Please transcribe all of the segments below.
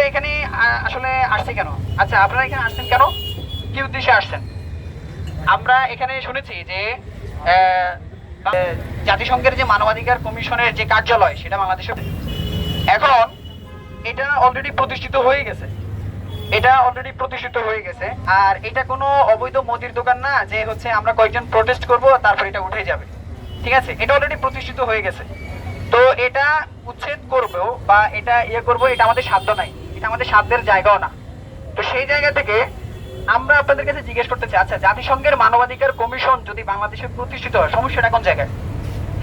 আমরা এখানে আসলে আসছি কেন? আচ্ছা আপনারা এখানে আসছেন কেন? কি উদ্দেশ্যে আসছেন? আমরা এখানে শুনেছি যে জাতিসংঘের যে মানবাধিকার কমিশনের যে কার্যালয়, সেটা বাংলাদেশে এখন এটা অলরেডি প্রতিষ্ঠিত হয়ে গেছে। এটা অলরেডি প্রতিষ্ঠিত হয়ে গেছে। আর এটা কোনো অবৈধ মুদির দোকান না, যে হচ্ছে আমরা কয়েকজন প্রোটেস্ট করব, তারপর এটা উঠে যাবে। ঠিক আছে? এটা অলরেডি প্রতিষ্ঠিত হয়ে গেছে। তো এটা উচ্ছেদ করব বা এটা ইয়ে করব, এটা আমাদের সাধ্য নাই। এটা আমাদের সাধ্যের জায়গাও না। তো সেই জায়গা থেকে আমরা আপনাদের কাছে জিজ্ঞেস করতে চাই আচ্ছা জাতিসংঘের মানবাধিকার কমিশন যদি বাংলাদেশে প্রতিষ্ঠিত হয়, সমস্যাটা কোন জায়গায়?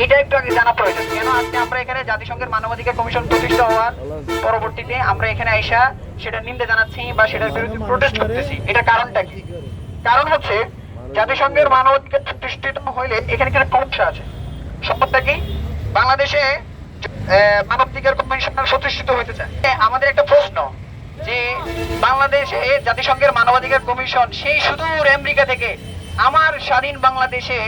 এটা একটু আগে জানা প্রয়োজন। কেন আজকে আমরা এখানে জাতিসংঘের মানবাধিকার কমিশন প্রতিষ্ঠা হওয়ার পরবর্তীতে আমরা এখানে আইসা সেটা নিন্দে জানাচ্ছি বা সেটার বিরুদ্ধে প্রোটেস্ট করতেছি? এটা কারণটা কি? কারণ হচ্ছে জাতিসংঘের মানবাধিকার প্রতিষ্ঠিত হইলে এখানে কিছু সমস্যা আছে। সমস্যা কি? বাংলাদেশে মানবাধিকার কমিশন প্রতিষ্ঠিত হইতে চায়। আমাদের একটা প্রশ্ন, যে বাংলাদেশে জাতিসংঘের মানবাধিকার কমিশন, সেই সুদূর আমেরিকা থেকে আমার স্বাধীন বাংলাদেশে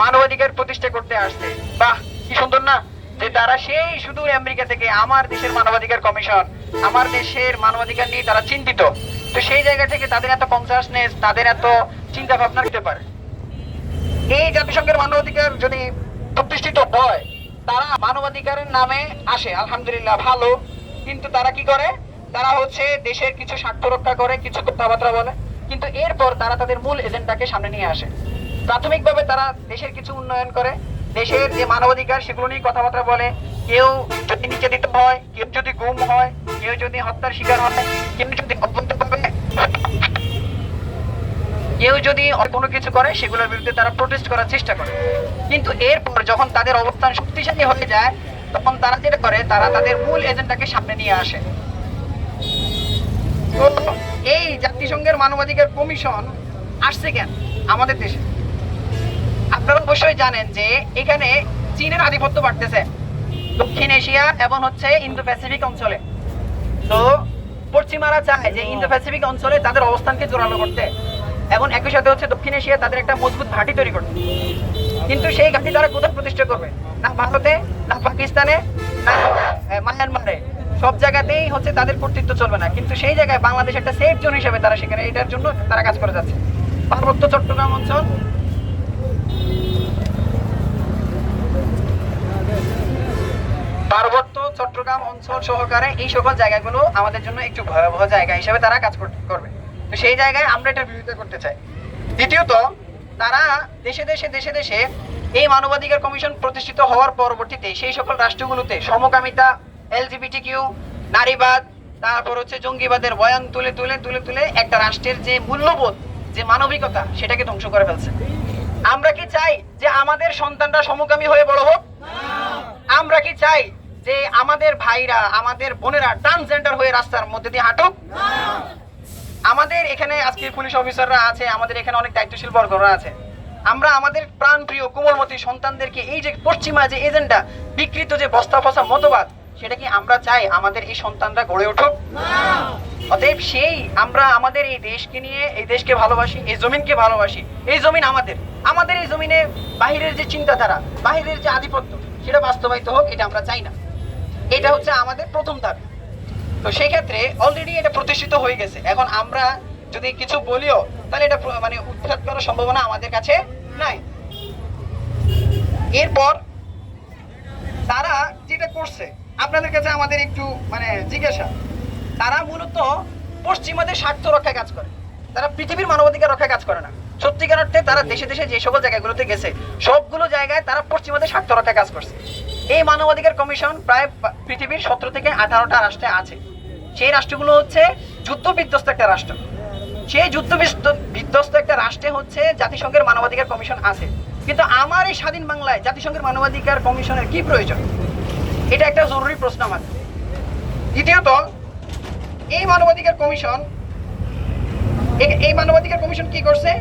মানবাধিকার প্রতিষ্ঠা করতে আসছে। বাহ, কি সুন্দর না? যে তারা সেই সুদূর আমেরিকা থেকে আমার দেশের মানবাধিকার কমিশন, আমার দেশের মানবাধিকার নিয়ে তারা চিন্তিত। তো সেই জায়গা থেকে তাদের এত কনসাসনেস তাদের এত চিন্তা ভাবনা দিতে পারে। এই জাতিসংঘের মানবাধিকার যদি প্রতিষ্ঠিত হয় তারা মানবাধিকারের নামে আসে, আলহামদুলিল্লাহ, ভালো। কিন্তু তারা কি করে? তারা হচ্ছে দেশের কিছু স্বার্থ রক্ষা করে, কিছু কথাবার্তা বলে। কিন্তু এরপর তারা তাদের মূল এজেন্ডাকে সামনে নিয়ে আসে। প্রাথমিকভাবে তারা দেশের কিছু উন্নয়ন করে। দেশের যে মানবাধিকার, সেগুলো নিয়ে কথাবার্তা বলে। কেউ যদি নির্যাতিত হয়, কেউ যদি গুম হয়, কেউ যদি হত্যার শিকার হয়, কেউ যদি কেউ যদি কোনো কিছু করে সেগুলোর বিরুদ্ধে তারা প্রোটেস্ট করার চেষ্টা করে। কিন্তু এরপর যখন তাদের অবস্থান শক্তিশালী হয়ে যায় তখন তারা যেটা করে তারা তাদের মূল এজেন্ডাকে সামনে নিয়ে আসে। তো এই জাতিসংঘের মানবাধিকার কমিশন আসছে কেন আমাদের দেশে? আপনারা অবশ্যই জানেন যে এখানে চীনের আধিপত্য বাড়তেছে। দক্ষিণ এশিয়া এবং হচ্ছে ইন্দো প্যাসিফিক অঞ্চলে। তো পশ্চিমারা চায় যে ইন্দো প্যাসিফিক অঞ্চলে তাদের অবস্থানকে জোরালো করতে। এবং একই সাথে হচ্ছে দক্ষিণ এশিয়া তাদের একটা মজবুত ঘাঁটি তৈরি করবে। কিন্তু সেই ঘাঁটি তারা কোথায় প্রতিষ্ঠা করবে? না ভারতে, না পাকিস্তানে, না মায়ানমারে। সব জায়গাতেই হচ্ছে তাদের কর্তৃত্ব চলবে না। কিন্তু সেই জায়গায় বাংলাদেশ একটা সেফ জোন হিসেবে তারা সেখানে এটার জন্য তারা কাজ করে যাচ্ছে। পার্বত্য চট্টগ্রাম অঞ্চল। পার্বত্য চট্টগ্রাম অঞ্চল সহকারে এই সকল জায়গাগুলো আমাদের জন্য একটু ভয়াবহ জায়গা হিসেবে তারা কাজ কর- করবে। তো সেই জায়গায় আমরা এটা বিরোধিতা করতে চাই। দ্বিতীয়ত, তারা দেশে দেশে দেশে দেশে এই মানবাধিকার কমিশন প্রতিষ্ঠিত হওয়ার পরবর্তীতে সেই সকল রাষ্ট্রগুলোতে সমকামিতা এলজিবিটি কিউ নারীবাদ, তারপর হচ্ছে জঙ্গিবাদের বয়ান তুলে তুলে তুলে তুলে একটা রাষ্ট্রের যে মূল্যবোধ, যে মানবিকতা, সেটাকে ধ্বংস করে ফেলছে। আমরা কি চাই যে আমাদের সন্তানরা সমকামী হয়ে বড় হোক? আমরা কি চাই যে আমাদের ভাইরা, আমাদের বোনেরা ট্রান্সজেন্ডার হয়ে রাস্তার মধ্যে দিয়ে হাঁটুক? আমাদের এখানে আজকে পুলিশ অফিসাররা আছে, আমাদের এখানে অনেক দায়িত্বশীল বর্গরা আছে। আমরা আমাদের প্রাণপ্রিয় কোমলমতি সন্তানদেরকে এই যে পশ্চিমা যে এজেন্ডা, বিকৃত যে বস্তা ফসা মতবাদ, সেটা কি আমরা চাই আমাদের এই সন্তানরা গড়ে উঠুক? অতএব সেই আমরা আমাদের এই দেশকে নিয়ে, এই দেশকে ভালোবাসি, এই জমিনকে ভালোবাসি, এই জমিন আমাদের। আমাদের এই জমিনে বাহিরের যে চিন্তাধারা, বাহিরের যে আধিপত্য, সেটা বাস্তবায়িত হোক, এটা আমরা চাই না। এটা হচ্ছে আমাদের প্রথম দাবি। তো সেই ক্ষেত্রে অলরেডি এটা প্রতিষ্ঠিত হয়ে গেছে। এখন আমরা যদি কিছু বলিও, তাহলে এটা মানে উৎখাত করার সম্ভাবনা আমাদের কাছে নাই। এরপর তারা যেটা করছে, আপনাদের কাছে আমাদের একটু মানে জিজ্ঞাসা। তারা মূলত পশ্চিমাদের স্বার্থ রক্ষায় কাজ করে। তারা পৃথিবীর মানবাধিকার রক্ষায় কাজ করে না। সত্যিকার অর্থে তারা দেশে দেশে যে সকল জায়গাগুলোতে গেছে, সবগুলো জায়গায় তারা পশ্চিমাদের স্বার্থ রক্ষায় কাজ করছে। এই মানবাধিকার কমিশন প্রায় পৃথিবীর সতেরো থেকে আঠারোটা রাষ্ট্রে আছে। সেই রাষ্ট্রগুলো হচ্ছে যুদ্ধ বিধ্বস্ত একটা রাষ্ট্র। সেই যুদ্ধ বিধ্বস্ত- একটা রাষ্ট্রে হচ্ছে জাতিসংঘের মানবাধিকার কমিশন আছে। কিন্তু আমার এই স্বাধীন বাংলায় জাতিসংঘের মানবাধিকার কমিশনের কি প্রয়োজন? এটা একটা জরুরি প্রশ্ন আমার। দ্বিতীয়ত, এই মানবাধিকার কমিশন, এই মানবাধিকার কমিশন কি করছে?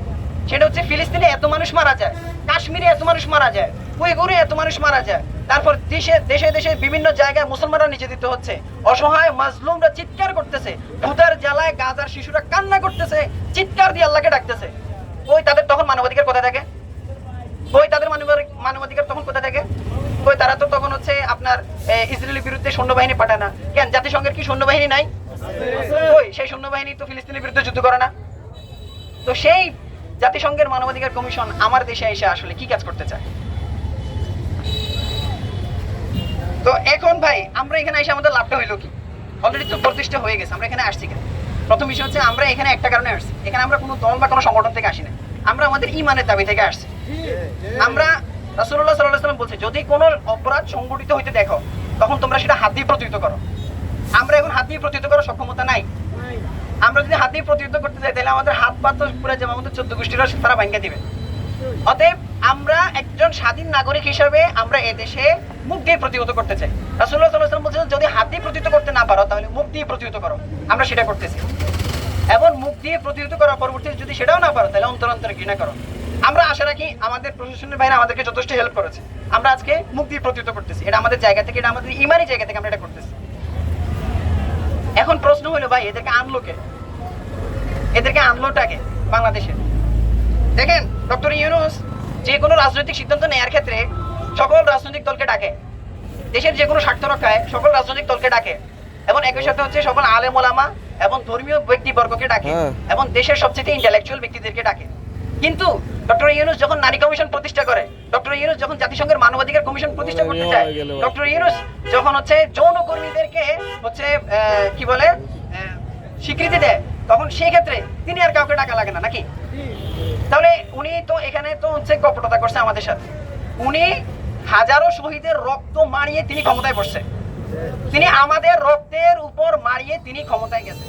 সেটা হচ্ছে ফিলিস্তিনে এত মানুষ মারা যায়, কাশ্মীরে এত মানুষ মারা যায় উইগুরে এত মানুষ মারা যায় তারপর দেশে দেশে দেশে বিভিন্ন জায়গায় মুসলমানরা নির্যাতিত হচ্ছে। অসহায় মাজলুমরা চিৎকার করতেছে। ভূতার জ্বালায় গাজার শিশুরা কান্না করতেছে। চিৎকার দিয়ে আল্লাহকে ডাকতেছে। ওই তাদের তখন মানবাধিকার কোথায় থাকে? ওই তাদের মানবাধিকার তখন কোথায় থাকে? ওই তারা তো তখন হচ্ছে আপনার ইসরায়েলের বিরুদ্ধে সৈন্যবাহিনী পাঠায় না। কেন? জাতিসংঘের কি সৈন্যবাহিনী নাই? ওই সেই সৈন্যবাহিনী তো ফিলিস্তিনের বিরুদ্ধে যুদ্ধ করে না? তো সেই জাতিসংঘের মানবাধিকার কমিশন আমার দেশে এসে আসলে কি কাজ করতে চায়? তো এখন ভাই আমরা এখানে এসে আমাদের লাভটা হইল কি? অলরেডি তো প্রতিষ্ঠা হয়ে গেছে আমরা এখানে আসছি কেন? প্রথম বিষয় হচ্ছে আমরা এখানে একটা কারণে আসছি। এখানে আমরা কোনো দল বা কোনো সংগঠন থেকে আসি না আমরা আমাদের ইমানের দাবি থেকে আসছি। আমরা রাসূলুল্লাহ সাল্লাল্লাহু আলাইহি সাল্লাম বলছে যদি কোনো অপরাধ সংগঠিত হইতে দেখো তখন তোমরা সেটা হাত দিয়ে প্রতিহত করো। আমরা এখন হাত দিয়ে প্রতিহত করার সক্ষমতা নাই। আমরা যদি হাত দিয়ে প্রতিহত করতে চাই তাহলে আমাদের হাত পা তো পুরো যেমন আমাদের চোদ্দ গোষ্ঠীরা তারা ভাঙ্গা দিবে। অতএব আমরা একজন স্বাধীন নাগরিক হিসেবে আমরা এদেশে মুখ দিয়ে প্রতিহত করতে চাই। রাসূলুল্লাহ সাল্লাল্লাহু বলছেন, যদি হাত দিয়ে প্রতিহত করতে না পারো, তাহলে মুখ দিয়ে প্রতিহত করো। আমরা সেটা করতেছি। এবং মুখ দিয়ে প্রতিহত করার পরবর্তীতে যদি সেটাও না পারো, তাহলে অন্তর অন্তরে ঘৃণা করো। আমরা আশা রাখি আমাদের প্রশাসনের বাইরে আমাদেরকে যথেষ্ট হেল্প করেছে। আমরা আজকে মুখ দিয়ে প্রতিহত করতেছি। এটা আমাদের জায়গা থেকে, এটা আমাদের ইমানি জায়গা থেকে আমরা এটা করতেছি। এখন প্রশ্ন হলো, ভাই, এদেরকে আনলো কে? এদেরকে আনলোটাকে বাংলাদেশে। দেখেন ডক্টর ইউনুস যে কোনো রাজনৈতিক সিদ্ধান্ত নেওয়ার ক্ষেত্রে সকল রাজনৈতিক দলকে ডাকে। দেশের যে কোনো স্বার্থ রক্ষায় সকল রাজনৈতিক দলকে ডাকে। এবং একই সাথে হচ্ছে সকল আলেম ওলামা এবং ধর্মীয় ব্যক্তিবর্গকে ডাকে হ্যাঁ। এবং দেশের সবচেয়ে ইন্টেলেকচুয়াল ব্যক্তিদেরকে ডাকে। কিন্তু ডক্টর ইউনুস যখন নারী কমিশন প্রতিষ্ঠা করে ডক্টর ইউনুস যখন জাতিসংঘের মানবাধিকার কমিশন প্রতিষ্ঠা করতে চায় ডক্টর ইউনুস যখন হচ্ছে যৌন কর্মীদেরকে হচ্ছে আহ, কি বলে স্বীকৃতি দেয় তখন সেই ক্ষেত্রে তিনি আর কাউকে ডাকা লাগে না নাকি? তাহলে উনি তো এখানে তো হচ্ছে কপটতা করছে আমাদের সাথে। উনি হাজারো শহীদের রক্ত মারিয়ে তিনি ক্ষমতায় বসছে তিনি আমাদের রক্তের উপর মারিয়ে তিনি ক্ষমতায় গেছে।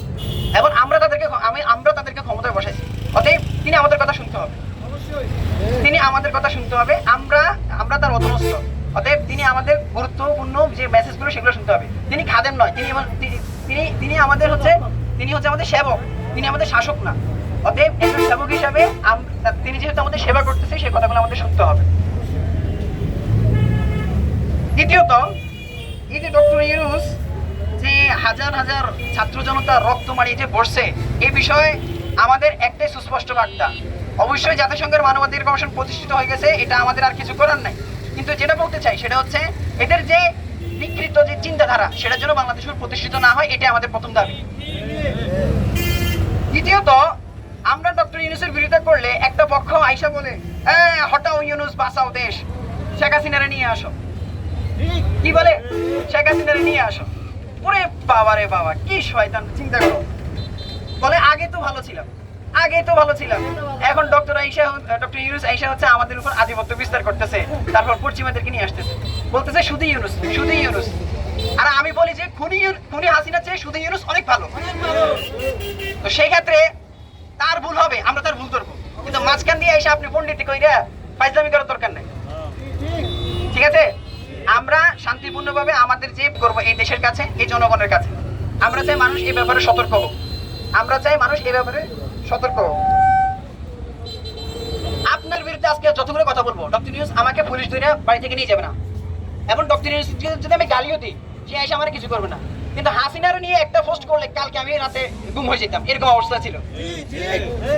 এবং আমরা তাদেরকে আমি আমরা তাদেরকে ক্ষমতায় বসাইছি। অতএব তিনি আমাদের কথা শুনতে হবে। তিনি আমাদের কথা শুনতে হবে। আমরা আমরা তার অধমস্থ অতএব তিনি আমাদের গুরুত্বপূর্ণ যে মেসেজগুলো সেগুলো শুনতে হবে। তিনি খাদেম নয়। তিনি- তিনি তিনি আমাদের হচ্ছে তিনি হচ্ছে আমাদের সেবক। তিনি আমাদের শাসক না। অতএব একজন সেবক হিসাবে তিনি যেহেতু আমাদের সেবা করতেছে, সেই কথাগুলো আমাদের শুনতে হবে। দ্বিতীয়ত, এই যে ডক্টর ইউনুস যে হাজার হাজার ছাত্র জনতা রক্ত মারিয়ে যে বসছে এই বিষয়ে আমাদের একটাই সুস্পষ্ট বার্তা। অবশ্যই জাতিসংঘের মানবাধিকার কমিশন প্রতিষ্ঠিত হয়ে গেছে, এটা আমাদের আর কিছু করার নাই। কিন্তু যেটা বলতে চাই সেটা হচ্ছে, এদের যে বিকৃত যে চিন্তাধারা, সেটার জন্য বাংলাদেশের প্রতিষ্ঠিত না হয় এটা আমাদের প্রথম দাবি। দ্বিতীয়ত আমরা ডক্টর ইউনুসের বিরোধিতা করলে একটা পক্ষ আইসা বলে হ্যাঁ হটাও ইউনুস বাঁচাও দেশ। শেখ হাসিনারে নিয়ে আসো। কি বলে? শেখ হাসিনারে নিয়ে আসো। ওরে বাবা রে বাবা কি শয়তান চিন্তা করো। বলে আগে তো ভালো ছিলাম। আগে তো ভালো ছিলাম। এখন ডক্টর আইসা ডক্টর ইউনুস আইসা হচ্ছে আমাদের উপর আধিপত্য বিস্তার করতেছে তারপর পশ্চিমাদেরকে নিয়ে আসতেছে। বলতেছে শুধু ইউনুস শুধু ইউনুস। আর আমি বলি যে খুনি খুনি হাসিনা চেয়ে শুধু ইউনুস অনেক ভালো। তো সেই ক্ষেত্রে তার ভুল হবে, আমরা তার ভুল ধরবো। কিন্তু মাঝখান দিয়ে এসে আপনি পণ্ডিত কইরা ফাইজলামি করার দরকার নেই। ঠিক আছে? আমরা শান্তিপূর্ণভাবে আমাদের যে করব এই দেশের কাছে, এই জনগণের কাছে। আমরা চাই মানুষ এই ব্যাপারে সতর্ক হোক। আমরা চাই মানুষ এই ব্যাপারে সতর্ক হোক। আপনার বিরুদ্ধে আজকে যতগুলো কথা বলব ডক্টর নিউজ আমাকে পুলিশ ধরে বাড়ি থেকে নিয়ে যাবে না। এবং ডক্টর নিউজ যদি আমি গালিও দিই, সে এসে আমার কিছু করবে না। কিন্তু হাসিনার নিয়ে একটা পোস্ট করলে কালকে আমি রাতে গুম হয়ে যেতাম, এরকম অবস্থা ছিল।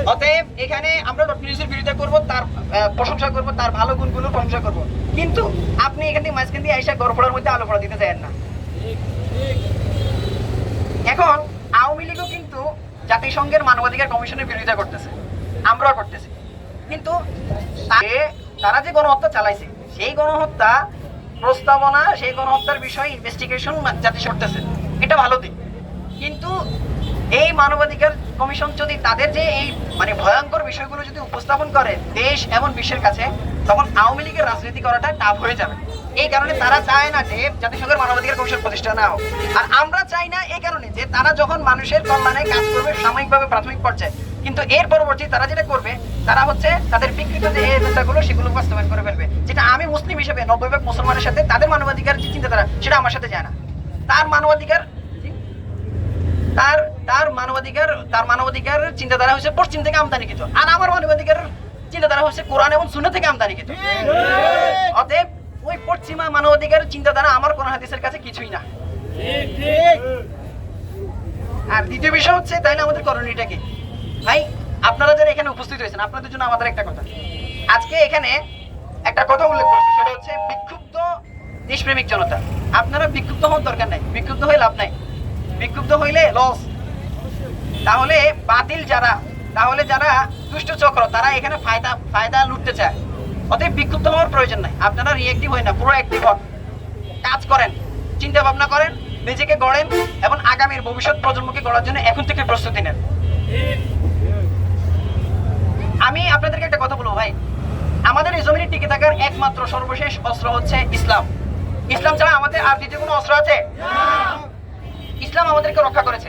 অতএব এখানে আমরা ডক্টর বিরোধিতা করব, তার প্রশংসা করব, তার ভালো গুণগুলোর প্রশংসা করব। কিন্তু আপনি এখান থেকে মাঝখান দিয়ে আইসা গড়পড়ার মধ্যে আলো পড়া দিতে চান না। এখন আওয়ামী লীগও কিন্তু জাতিসংঘের মানবাধিকার কমিশনের বিরোধিতা করতেছে, আমরাও করতেছি। কিন্তু তারে- যে গণহত্যা চালাইছে, সেই গণহত্যা প্রস্তাবনা, সেই গণহত্যার বিষয়ে ইনভেস্টিগেশন জাতি করতেছে। এটা ভালো দিক। কিন্তু এই মানবাধিকার কমিশন যদি তাদের যে এই মানে ভয়ঙ্কর বিষয়গুলো যদি উপস্থাপন করে দেশ এবং বিশ্বের কাছে, তখন আওয়ামী লীগের রাজনীতি করাটা টাফ হয়ে যাবে। এই কারণে তারা চায় না যে জাতিসংঘের মানবাধিকার কমিশন প্রতিষ্ঠা না হোক। আর আমরা চাই না এই কারণে যে তারা যখন মানুষের কল্যাণে কাজ করবে সাময়িকভাবে প্রাথমিক পর্যায়ে, কিন্তু এর পরবর্তী তারা যেটা করবে, তারা হচ্ছে তাদের বিকৃত যে এজেন্ডাগুলো সেগুলো বাস্তবায়ন করে ফেলবে। যেটা আমি মুসলিম হিসেবে, নব্বই ভাগ মুসলমানের সাথে তাদের মানবাধিকার যে চিন্তাধারা, সেটা আমার সাথে যায় না। তার মানবাধিকার তার তার মানবাধিকার তার মানবাধিকার চিন্তাধারা হচ্ছে পশ্চিম থেকে আমদানিকৃত আর আমার মানবাধিকার চিন্তাধারা হচ্ছে কোরআন এবং সুন্নাহ থেকে আমদানিকৃত অতএব ওই পশ্চিমা মানবাধিকার চিন্তাধারা আমার কোরআন হাদিসের কাছে কিছুই না। আর দ্বিতীয় বিষয় হচ্ছে তাইলে আমাদের করণীয়টা কি? ভাই, আপনারা যারা এখানে উপস্থিত হয়েছেন, আপনাদের জন্য আমাদের একটা কথা। আজকে এখানে একটা কথা উল্লেখ করছে, সেটা হচ্ছে বিক্ষুব্ধ দেশপ্রেমিক জনতা। আপনারা বিক্ষুব্ধ হওয়ার দরকার নাই, বিক্ষুব্ধ হয়ে লাভ নাই। বিক্ষুব্ধ হইলে লস তাহলে বাতিল যারা, তাহলে যারা দুষ্ট চক্র তারা এখানে ফায়দা ফায়দা লুটতে চায়। অতএব বিক্ষুব্ধ হওয়ার প্রয়োজন নাই। আপনারা রিয়েক্টিভ হয় না, পুরো অ্যাক্টিভ হন। কাজ করেন চিন্তা ভাবনা করেন, নিজেকে গড়েন এবং আগামীর ভবিষ্যৎ প্রজন্মকে গড়ার জন্য এখন থেকে প্রস্তুতি নেন। আমি আপনাদেরকে একটা কথা বলব ভাই। আমাদের এই জমিনে টিকে থাকার একমাত্র সর্বশেষ অস্ত্র হচ্ছে ইসলাম। ইসলাম ছাড়া আমাদের আর দ্বিতীয় কোনো অস্ত্র আছে? ইসলাম আমাদেরকে রক্ষা করেছে।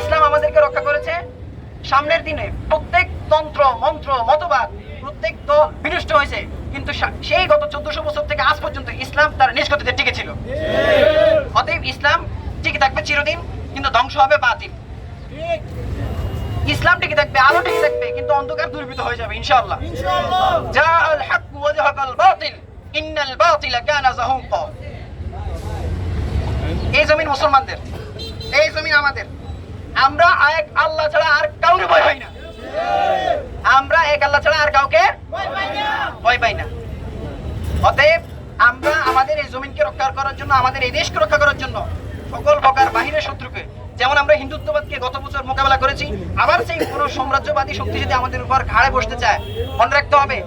ইসলাম আমাদেরকে রক্ষা করেছে সামনের দিনে। প্রত্যেক তন্ত্র মন্ত্র মতবাদ প্রত্যেক দল বিনষ্ট হয়েছে। কিন্তু সেই গত চোদ্দশো বছর থেকে আজ পর্যন্ত ইসলাম তার নিষ্কতিতে টিকে ছিল। অতএব ইসলাম টিকে থাকবে চিরদিন কিন্তু ধ্বংস হবে বাতিল। ইসলাম টিকে থাকবে আলো টিকে থাকবে কিন্তু অন্ধকার দুর্বৃত হয়ে যাবে ইনশাআল্লাহ। যা আল হক ওয়া জাহাকাল বাতিল ইন্নাল বাতিলা কানা যাহুকা এই জমিন মুসলমানদের, এই জমিন আমাদের। আমরা এক আল্লাহ ছাড়া আর কাউকে ভয় পাই না। আমরা এক আল্লাহ ছাড়া আর কাউকে ভয় পাই না। অতএব আমরা আমাদের এই জমিনকে রক্ষা করার জন্য, আমাদের এই দেশকে রক্ষা করার জন্য সকল প্রকার বাহিরের শত্রুকে, যেমন আমরা হিন্দুত্ববাদকে গত বছর মোকাবেলা করেছি, আবার সেই কোনো সাম্রাজ্যবাদী শক্তি যদি আমাদের উপর ঘাড়ে বসতে চায়, মনে রাখতে হবে,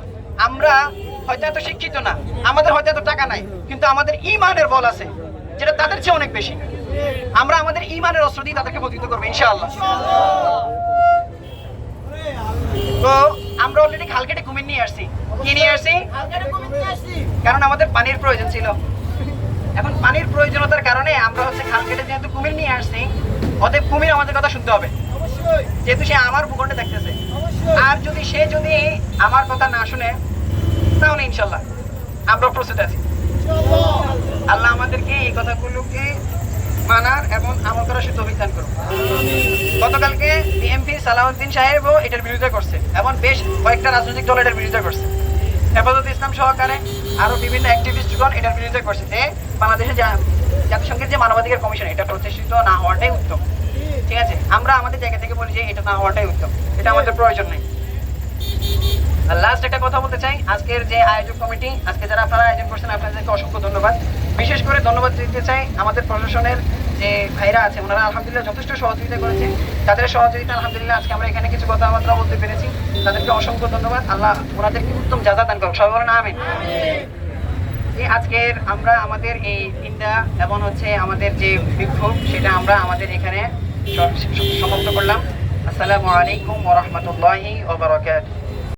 আমরা হয়তো এত শিক্ষিত না, আমাদের হয়তো এত টাকা নাই, কিন্তু আমাদের ইমানের বল আছে। যেটা তাদের চেয়ে অনেক বেশি। আমরা আমাদের ইমানের অস্ত্র দিয়ে তাদেরকে প্রতিহিত করব ইনশাআল্লাহ। তো আমরা অলরেডি কুমির নিয়ে আসছি। কি নিয়ে আসছি? কারণ আমাদের পানির প্রয়োজন ছিল। এখন পানির প্রয়োজনীয়তার কারণে আমরা হচ্ছে খাল কেটে যেহেতু কুমির নিয়ে আসছি অতএব কুমির আমাদের কথা শুনতে হবে। যেহেতু সে আমার ভূখণ্ডে দেখতেছে। আর যদি সে যদি আমার কথা না শুনে তাহলে ইনশাল্লাহ আমরা প্রস্তুত আছি। আল্লাহ আমাদেরকে এই কথাগুলোকে মানার এবং আমল করার সুযোগ অভিযান করুন গতকালকে বিএমপি সালাউদ্দিন সাহেবও এটার বিরোধিতা করছে এবং বেশ কয়েকটা রাজনৈতিক দল এটার বিরোধিতা করছে। হেফাজত ইসলাম সহকারে আরও বিভিন্ন অ্যাক্টিভিস্টগণ এটার বিরোধিতা করছে যে বাংলাদেশে জাতিসংঘের যে মানবাধিকার কমিশন, এটা প্রতিষ্ঠিত না হওয়াটাই উত্তম। ঠিক আছে? আমরা আমাদের জায়গা থেকে বলি যে এটা না হওয়াটাই উত্তম। এটা আমাদের প্রয়োজন নেই। লাস্ট একটা কথা বলতে চাই। আজকের যে আয়োজক কমিটি, আজকে যারা আপনারা আয়োজন করছেন, আপনাদেরকে অসংখ্য ধন্যবাদ। বিশেষ করে ধন্যবাদ দিতে চাই আমাদের প্রশাসনের যে ভাইরা আছে, ওনারা আলহামদুলিল্লাহ যথেষ্ট সহযোগিতা করেছে তাদের সহযোগিতা, আলহামদুলিল্লাহ, আজকে আমরা এখানে কিছু কথাবার্তা বলতে পেরেছি। তাদেরকে অসংখ্য ধন্যবাদ। আল্লাহ ওনাদেরকে উত্তম যাজা দান করুন সবাই বলেন আমিন। আজকের আমরা আমাদের এই দিনটা এবং হচ্ছে আমাদের যে বিক্ষোভ, সেটা আমরা আমাদের এখানে সমাপ্ত করলাম। আসসালামু আলাইকুম ওরহমতুল্লাহি ওবরাকাতুহু